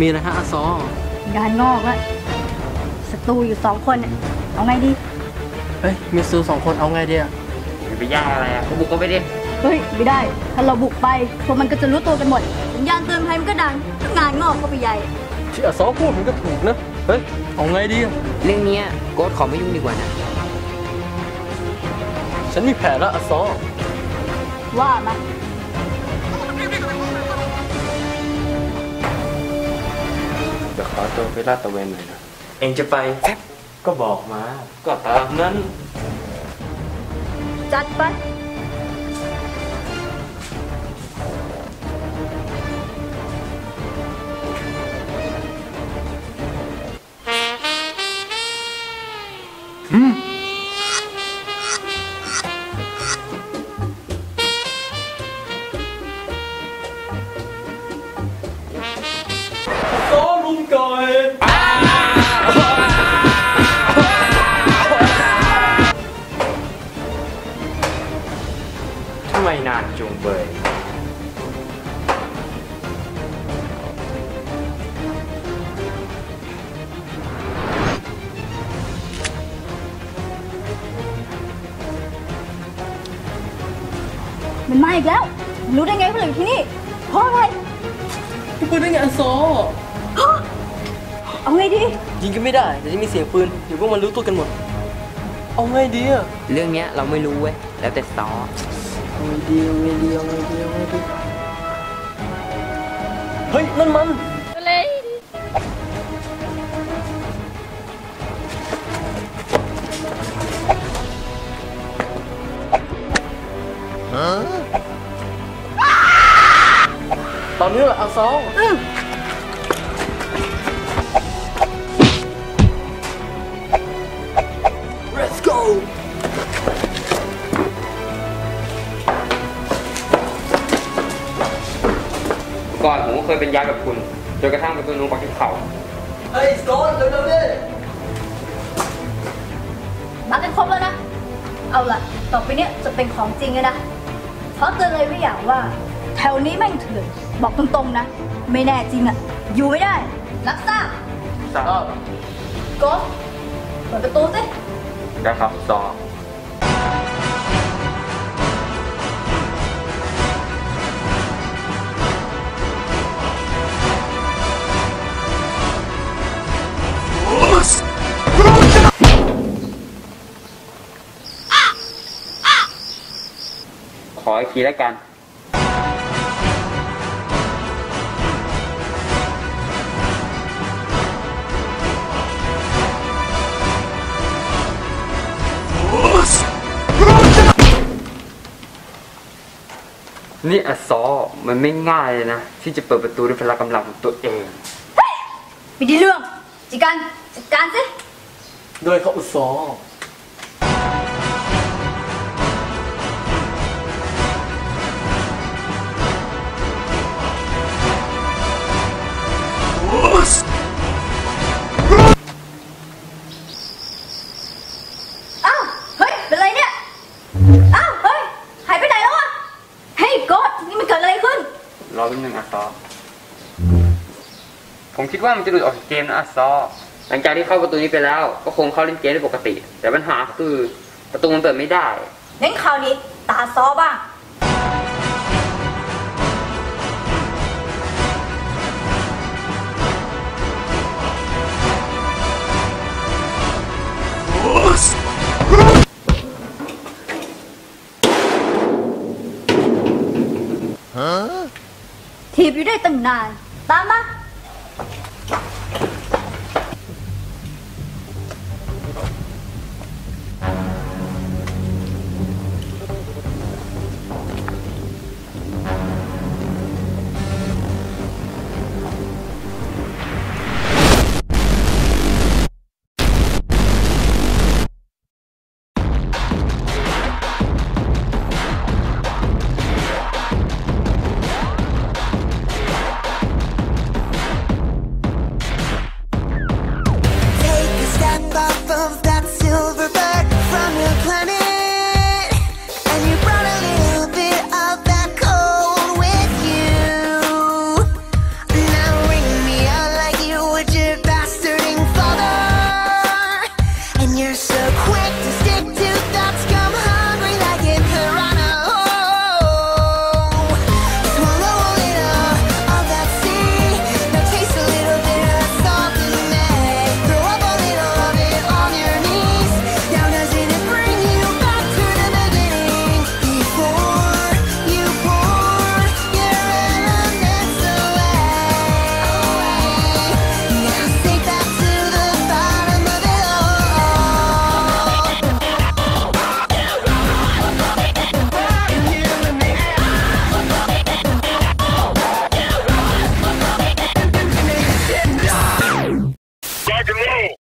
มีอะไรฮะอาซองานงอกแล้วศัตรูอยู่สองคนเนี่ยเอาไงดีเฮ้ยมีซูสองคนเอาไงดีอะอย่าไปยากอะไรอะก็บุกก็ไปดิเฮ้ยไม่ได้ ถ้าเราบุกไปพวกมันก็จะรู้ตัวกันหมดสัญญาณเตือนภัยมันก็ดังก็งานงอกเข้าไปใหญ่ที่อาซอพูดมันก็ถูกนะเฮ้ยเอาไงดีอะเรื่องเนี้ยโก๊ตขอไม่ยุ่งดีกว่านะฉันมีแผนแล้วอาซอว่ามา ตัวไปลาดตระเวนหน่อยนะ เองจะไปแฟบก็บอกมา ก็ตามนั้น จัดไป ไมนานจุงเบย มันมาอีกแล้ว รู้ได้ไงว่าเราอยู่ที่นี่ เพราะอะไรพี่ปืนได้ไงอาซอเอาไงดี ยิงกันไม่ได้เดี๋ยวจะมีเสียงปืนเดี๋ยวพวกมันรู้ตัวกันหมด เอาไงดีอะเรื่องเนี้ยเราไม่รู้เว้ย แล้วแต่ซอเอา ไงดีเอาไงดีเอาไงดีเอาไงดีเฮ้ยนั่นมันตอนนี้แหละอาซอง ยเป็นยากับคุณจนกระทั่งเป็นตัวนูปักที่เขาเฮ้ยสกอตเร็วๆดิมากันครบแล้วนะ เอาล่ะ ต่อไปเนี้ยจะเป็นของจริงเลยนะเพราะเตือนเลยไว้อย่างว่า แถวนี้แม่งเถื่อนบอกตรงๆนะ ไม่แน่จริงอะอยู่ไม่ได้ รักษาซอโกสเปิดประตูสิได้ครับซอข ออีกทีแล้วกันนี่อะซอมันไม่ง่ายเลยนะ ที่จะเปิดประตูด้วยพละกำลังของตัวเองไม่ได้เรื่องจัดการจัดการสิโดยเขาอุตสอ รอแป๊บนึงอะซอผมคิดว่ามันจะหลุดออกจากเกมนะอะซอหลังจากที่เข้าประตูนี้ไปแล้ว ก็คงเข้าเล่นเกมได้ปกติ แต่ปัญหาคือประตูมันเปิดไม่ได้งั้นคราวนี้ตาซอบ้างที บอยู่ได้ตั้งน quick. back and roll.